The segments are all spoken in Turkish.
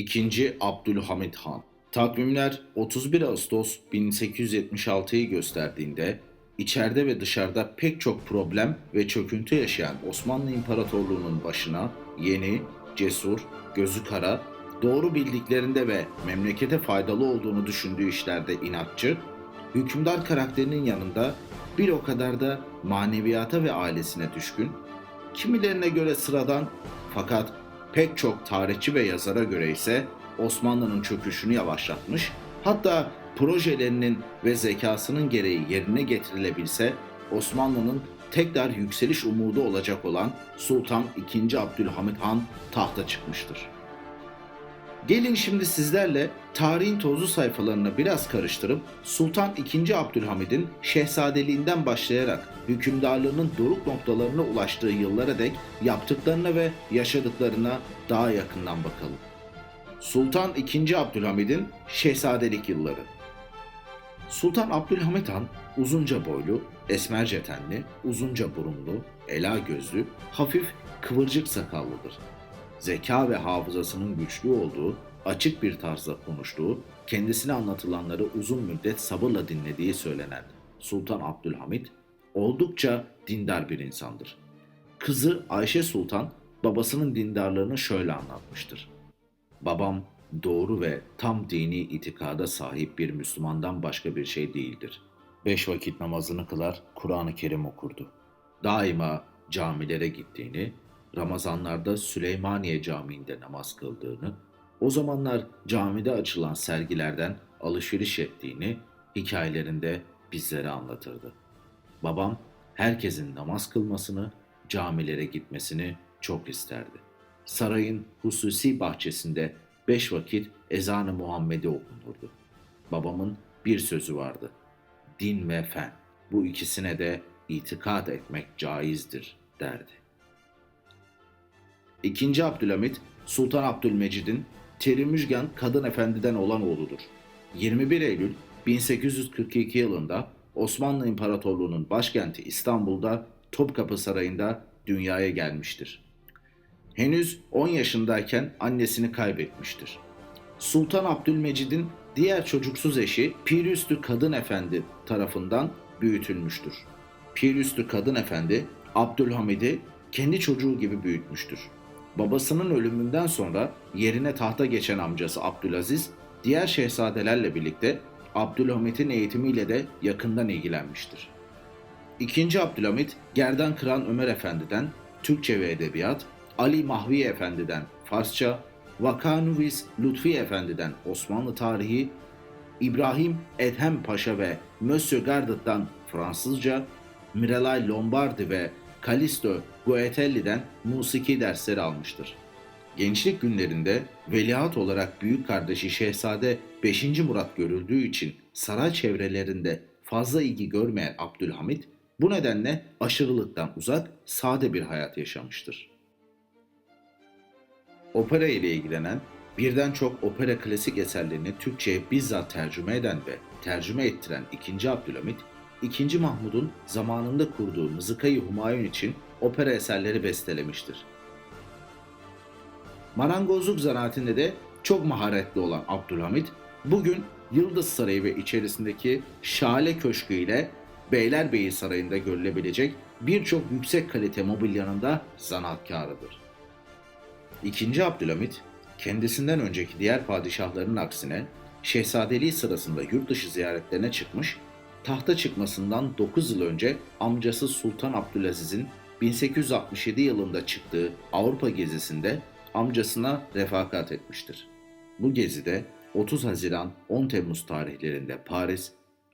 2. Abdülhamit Han Takvimler 31 Ağustos 1876'yı gösterdiğinde içeride ve dışarıda pek çok problem ve çöküntü yaşayan Osmanlı İmparatorluğu'nun başına yeni, cesur, gözü kara, doğru bildiklerinde ve memlekete faydalı olduğunu düşündüğü işlerde inatçı, hükümdar karakterinin yanında bir o kadar da maneviyata ve ailesine düşkün, kimilerine göre sıradan fakat pek çok tarihçi ve yazara göre ise Osmanlı'nın çöküşünü yavaşlatmış, hatta projelerinin ve zekasının gereği yerine getirilebilse Osmanlı'nın tekrar yükseliş umudu olacak olan Sultan II. Abdülhamit Han tahta çıkmıştır. Gelin şimdi sizlerle tarihin tozlu sayfalarını biraz karıştırıp Sultan II. Abdülhamid'in şehzadeliğinden başlayarak hükümdarlığının doruk noktalarına ulaştığı yıllara dek yaptıklarına ve yaşadıklarına daha yakından bakalım. Sultan II. Abdülhamid'in şehzadelik yılları Sultan Abdülhamit Han uzunca boylu, esmerce tenli, uzunca burunlu, ela gözlü, hafif kıvırcık sakallıdır zeka ve hafızasının güçlü olduğu, açık bir tarzda konuştuğu, kendisine anlatılanları uzun müddet sabırla dinlediği söylenen Sultan Abdülhamit oldukça dindar bir insandır. Kızı Ayşe Sultan babasının dindarlığını şöyle anlatmıştır. Babam doğru ve tam dini itikada sahip bir Müslümandan başka bir şey değildir. Beş vakit namazını kılar, Kur'an-ı Kerim okurdu. Daima camilere gittiğini, Ramazanlarda Süleymaniye Camii'nde namaz kıldığını, o zamanlar camide açılan sergilerden alışveriş ettiğini hikayelerinde bizlere anlatırdı. Babam herkesin namaz kılmasını, camilere gitmesini çok isterdi. Sarayın hususi bahçesinde beş vakit ezan-ı Muhammed'i okunurdu. Babamın bir sözü vardı. Din ve fen. Bu ikisine de itikat etmek caizdir derdi. İkinci Abdülhamit, Sultan Abdülmecid'in Terimüjgan Kadın Efendi'den olan oğludur. 21 Eylül 1842 yılında Osmanlı İmparatorluğu'nun başkenti İstanbul'da Topkapı Sarayı'nda dünyaya gelmiştir. Henüz 10 yaşındayken annesini kaybetmiştir. Sultan Abdülmecid'in diğer çocuksuz eşi Pirüstü Kadın Efendi tarafından büyütülmüştür. Pirüstü Kadın Efendi Abdülhamid'i kendi çocuğu gibi büyütmüştür. Babasının ölümünden sonra yerine tahta geçen amcası Abdülaziz, diğer şehzadelerle birlikte Abdülhamit'in eğitimiyle de yakından ilgilenmiştir. İkinci Abdülhamit, Gerdan Kıran Ömer Efendi'den Türkçe ve Edebiyat, Ali Mahvi Efendi'den Farsça, Vakanuvis Lütfi Efendi'den Osmanlı Tarihi, İbrahim Edhem Paşa ve Monsieur Gardet'tan Fransızca, Miralay Lombardi ve Callisto Guetelli'den musiki dersleri almıştır. Gençlik günlerinde veliaht olarak büyük kardeşi Şehzade 5. Murat görüldüğü için saray çevrelerinde fazla ilgi görmeyen Abdülhamit bu nedenle aşırılıktan uzak, sade bir hayat yaşamıştır. Opera ile ilgilenen, birden çok opera klasik eserlerini Türkçe'ye bizzat tercüme eden ve tercüme ettiren 2. Abdülhamit, II. Mahmud'un zamanında kurduğu Mızıkayı Humayun için opera eserleri bestelemiştir. Marangozluk zanaatinde de çok maharetli olan Abdülhamit, bugün Yıldız Sarayı ve içerisindeki Şale Köşkü ile Beylerbeyi Sarayı'nda görülebilecek birçok yüksek kalite mobilyanın da zanaatkarıdır. İkinci Abdülhamit, kendisinden önceki diğer padişahların aksine şehzadeliği sırasında yurt dışı ziyaretlerine çıkmış tahta çıkmasından 9 yıl önce amcası Sultan Abdülaziz'in 1867 yılında çıktığı Avrupa gezisinde amcasına refakat etmiştir. Bu gezide 30 Haziran 10 Temmuz tarihlerinde Paris,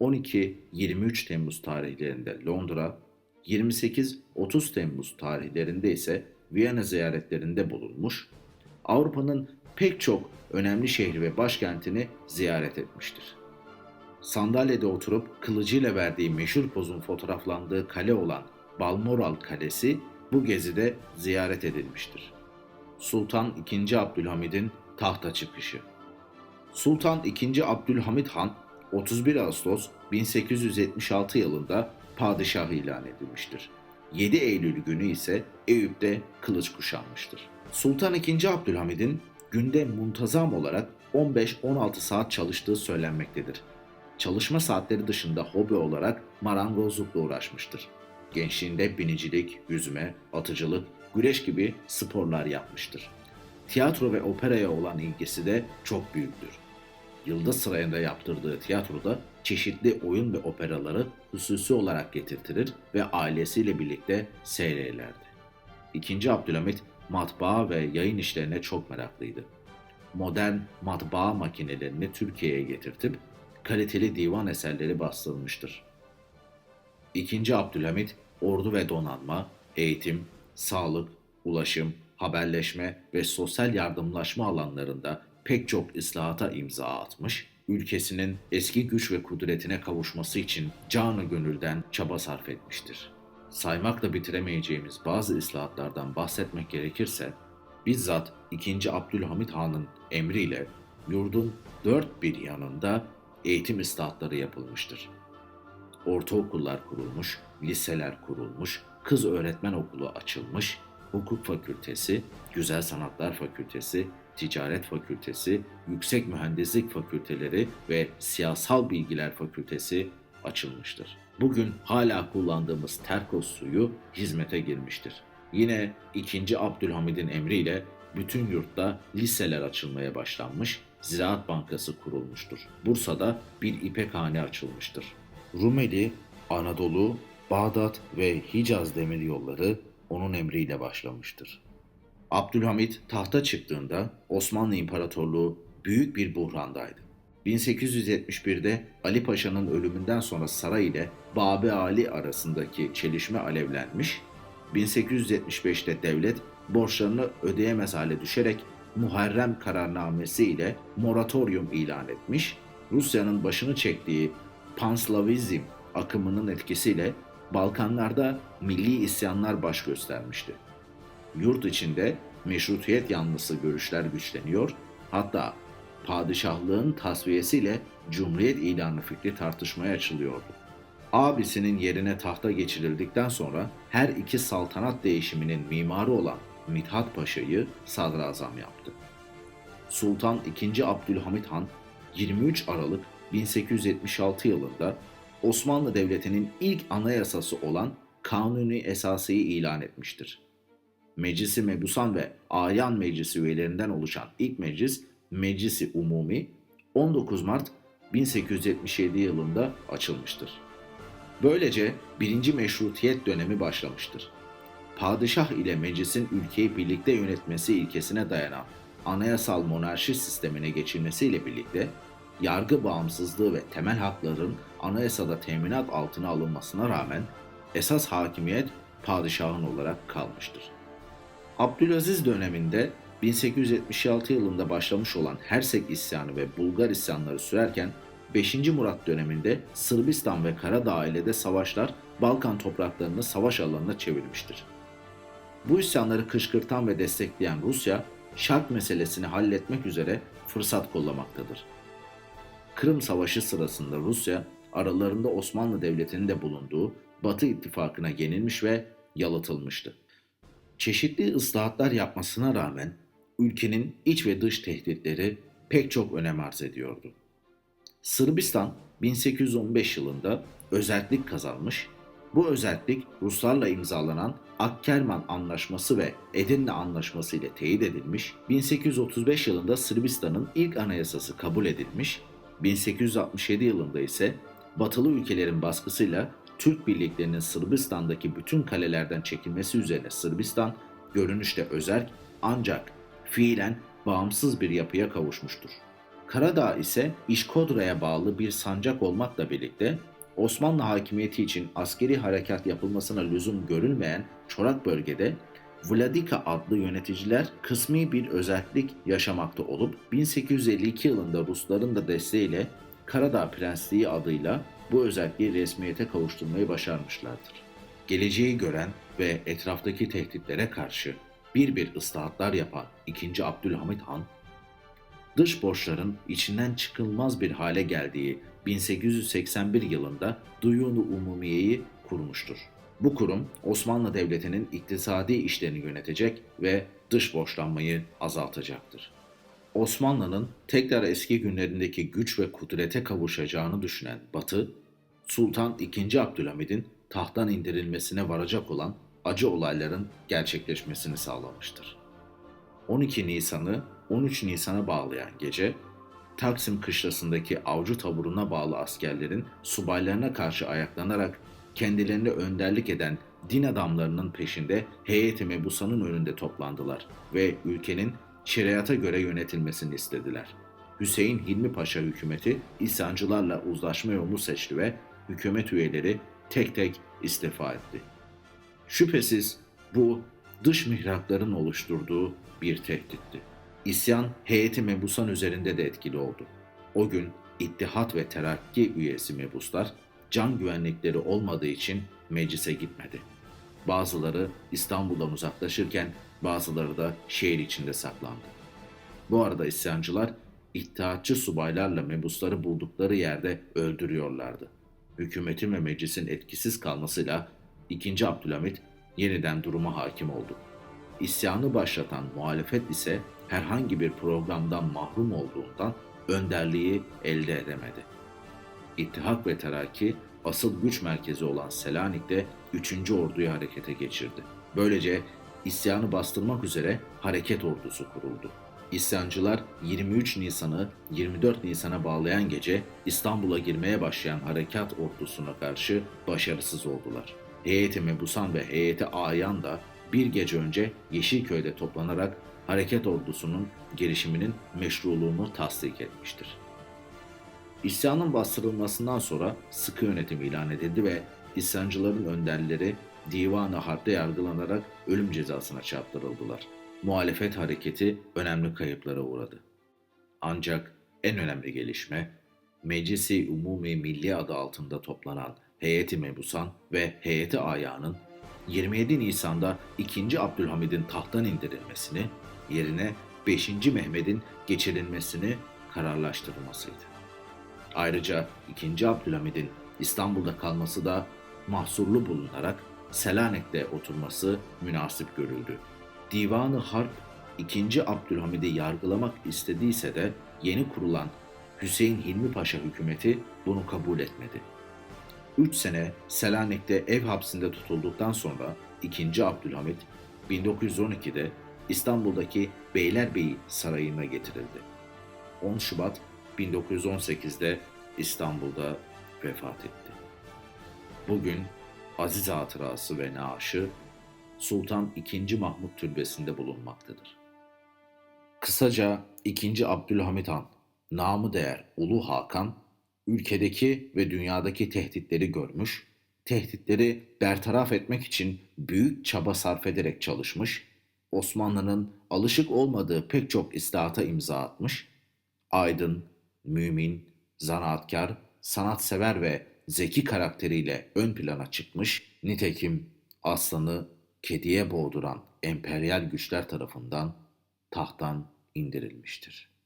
12-23 Temmuz tarihlerinde Londra, 28-30 Temmuz tarihlerinde ise Viyana ziyaretlerinde bulunmuş, Avrupa'nın pek çok önemli şehri ve başkentini ziyaret etmiştir sandalyede oturup kılıcıyla verdiği meşhur pozun fotoğraflandığı kale olan Balmoral Kalesi bu gezide ziyaret edilmiştir. Sultan II. Abdülhamid'in tahta çıkışı Sultan II. Abdülhamid Han 31 Ağustos 1876 yılında padişah ilan edilmiştir. 7 Eylül günü ise Eyüp'te kılıç kuşanmıştır. Sultan II. Abdülhamid'in günde muntazam olarak 15-16 saat çalıştığı söylenmektedir. Çalışma saatleri dışında hobi olarak marangozlukla uğraşmıştır. Gençliğinde binicilik, yüzme, atıcılık, güreş gibi sporlar yapmıştır. Tiyatro ve operaya olan ilgisi de çok büyüktür. Yıldız Sarayı'nda yaptırdığı tiyatroda çeşitli oyun ve operaları hususi olarak getirtirir ve ailesiyle birlikte seyrederlerdi. İkinci Abdülhamit matbaa ve yayın işlerine çok meraklıydı. Modern matbaa makinelerini Türkiye'ye getirtip kaliteli divan eserleri bastırılmıştır. İkinci Abdülhamit ordu ve donanma, eğitim, sağlık, ulaşım, haberleşme ve sosyal yardımlaşma alanlarında pek çok ıslahata imza atmış, ülkesinin eski güç ve kudretine kavuşması için canı gönülden çaba sarf etmiştir. Saymakla bitiremeyeceğimiz bazı ıslahatlardan bahsetmek gerekirse, bizzat 2. Abdülhamit Han'ın emriyle yurdun dört bir yanında eğitim ıslahatları yapılmıştır. Ortaokullar kurulmuş, liseler kurulmuş, kız öğretmen okulu açılmış, hukuk fakültesi, güzel sanatlar fakültesi, ticaret fakültesi, yüksek mühendislik fakülteleri ve siyasal bilgiler fakültesi açılmıştır. Bugün hala kullandığımız terkos suyu hizmete girmiştir. Yine 2. Abdülhamid'in emriyle bütün yurtta liseler açılmaya başlanmış, Ziraat Bankası kurulmuştur. Bursa'da bir ipekhane açılmıştır. Rumeli, Anadolu, Bağdat ve Hicaz demir yolları onun emriyle başlamıştır. Abdülhamit tahta çıktığında Osmanlı İmparatorluğu büyük bir buhrandaydı. 1871'de Ali Paşa'nın ölümünden sonra saray ile Babi Ali arasındaki çelişme alevlenmiş, 1875'te devlet borçlarını ödeyemez hale düşerek Muharrem kararnamesi ile moratorium ilan etmiş, Rusya'nın başını çektiği Panslavizm akımının etkisiyle Balkanlarda milli isyanlar baş göstermişti. Yurt içinde meşrutiyet yanlısı görüşler güçleniyor, hatta padişahlığın tasfiyesiyle cumhuriyet ilanı fikri tartışmaya açılıyordu. Abisinin yerine tahta geçirildikten sonra her iki saltanat değişiminin mimarı olan Mithat Paşa'yı sadrazam yaptı. Sultan II. Abdülhamit Han 23 Aralık 1876 yılında Osmanlı Devleti'nin ilk anayasası olan Kanuni Esası'yı ilan etmiştir. Meclisi Mebusan ve Ayan Meclisi üyelerinden oluşan ilk meclis Meclisi Umumi 19 Mart 1877 yılında açılmıştır. Böylece birinci meşrutiyet dönemi başlamıştır. Padişah ile meclisin ülkeyi birlikte yönetmesi ilkesine dayanan anayasal monarşi sistemine geçilmesiyle birlikte yargı bağımsızlığı ve temel hakların anayasada teminat altına alınmasına rağmen esas hakimiyet padişahın olarak kalmıştır. Abdülaziz döneminde 1876 yılında başlamış olan Hersek isyanı ve Bulgar isyanları sürerken 5. Murat döneminde Sırbistan ve Karadağ ile de savaşlar Balkan topraklarını savaş alanına çevirmiştir. Bu isyanları kışkırtan ve destekleyen Rusya, şark meselesini halletmek üzere fırsat kollamaktadır. Kırım Savaşı sırasında Rusya, aralarında Osmanlı Devleti'nin de bulunduğu Batı ittifakına yenilmiş ve yalıtılmıştı. Çeşitli ıslahatlar yapmasına rağmen ülkenin iç ve dış tehditleri pek çok önem arz ediyordu. Sırbistan 1815 yılında özellik kazanmış, bu özellik Ruslarla imzalanan Akkerman Anlaşması ve Edirne Anlaşması ile teyit edilmiş, 1835 yılında Sırbistan'ın ilk anayasası kabul edilmiş, 1867 yılında ise batılı ülkelerin baskısıyla Türk birliklerinin Sırbistan'daki bütün kalelerden çekilmesi üzerine Sırbistan görünüşte özerk ancak fiilen bağımsız bir yapıya kavuşmuştur. Karadağ ise İşkodra'ya bağlı bir sancak olmakla birlikte Osmanlı hakimiyeti için askeri harekat yapılmasına lüzum görülmeyen çorak bölgede Vladika adlı yöneticiler kısmi bir özellik yaşamakta olup 1852 yılında Rusların da desteğiyle Karadağ Prensliği adıyla bu özelliği resmiyete kavuşturmayı başarmışlardır. Geleceği gören ve etraftaki tehditlere karşı bir bir ıslahatlar yapan 2. Abdülhamit Han, dış borçların içinden çıkılmaz bir hale geldiği 1881 yılında Duyunu Umumiye'yi kurmuştur. Bu kurum Osmanlı Devleti'nin iktisadi işlerini yönetecek ve dış borçlanmayı azaltacaktır. Osmanlı'nın tekrar eski günlerindeki güç ve kudrete kavuşacağını düşünen Batı, Sultan II. Abdülhamid'in tahttan indirilmesine varacak olan acı olayların gerçekleşmesini sağlamıştır. 12 Nisan'ı 13 Nisan'a bağlayan gece, Taksim kışlasındaki avcı taburuna bağlı askerlerin subaylarına karşı ayaklanarak kendilerine önderlik eden din adamlarının peşinde heyeti mebusanın önünde toplandılar ve ülkenin şeriata göre yönetilmesini istediler. Hüseyin Hilmi Paşa hükümeti isyancılarla uzlaşma yolunu seçti ve hükümet üyeleri tek tek istifa etti. Şüphesiz bu dış mihrakların oluşturduğu bir tehditti. İsyan heyeti mebusan üzerinde de etkili oldu. O gün İttihat ve Terakki üyesi mebuslar can güvenlikleri olmadığı için meclise gitmedi. Bazıları İstanbul'dan uzaklaşırken bazıları da şehir içinde saklandı. Bu arada isyancılar İttihatçı subaylarla mebusları buldukları yerde öldürüyorlardı. Hükümetin ve meclisin etkisiz kalmasıyla 2. Abdülhamit yeniden duruma hakim oldu. İsyanı başlatan muhalefet ise herhangi bir programdan mahrum olduğundan önderliği elde edemedi. İttihat ve Terakki asıl güç merkezi olan Selanik'te 3. orduyu harekete geçirdi. Böylece isyanı bastırmak üzere hareket ordusu kuruldu. İsyancılar 23 Nisan'ı 24 Nisan'a bağlayan gece İstanbul'a girmeye başlayan harekat ordusuna karşı başarısız oldular. Heyeti Mebusan ve heyeti Ayan da bir gece önce Yeşilköy'de toplanarak hareket ordusunun girişiminin meşruluğunu tasdik etmiştir. İsyanın bastırılmasından sonra sıkı yönetim ilan edildi ve isyancıların önderleri divan-ı harpte yargılanarak ölüm cezasına çarptırıldılar. Muhalefet hareketi önemli kayıplara uğradı. Ancak en önemli gelişme Meclisi Umumi Milli adı altında toplanan Heyeti Mebusan ve Heyeti Aya'nın 27 Nisan'da 2. Abdülhamid'in tahttan indirilmesini, yerine 5. Mehmet'in geçirilmesini kararlaştırılmasıydı. Ayrıca 2. Abdülhamid'in İstanbul'da kalması da mahsurlu bulunarak Selanik'te oturması münasip görüldü. Divanı Harp 2. Abdülhamid'i yargılamak istediyse de yeni kurulan Hüseyin Hilmi Paşa hükümeti bunu kabul etmedi. 3 sene Selanik'te ev hapsinde tutulduktan sonra 2. Abdülhamit 1912'de İstanbul'daki Beylerbeyi Sarayı'na getirildi. 10 Şubat 1918'de İstanbul'da vefat etti. Bugün aziz hatırası ve naaşı Sultan II. Mahmut Türbesi'nde bulunmaktadır. Kısaca 2. Abdülhamit Han, namı değer Ulu Hakan, ülkedeki ve dünyadaki tehditleri görmüş, tehditleri bertaraf etmek için büyük çaba sarf ederek çalışmış, Osmanlı'nın alışık olmadığı pek çok islahata imza atmış, aydın, mümin, zanaatkar, sanatsever ve zeki karakteriyle ön plana çıkmış, nitekim aslanı kediye boğduran emperyal güçler tarafından tahttan indirilmiştir.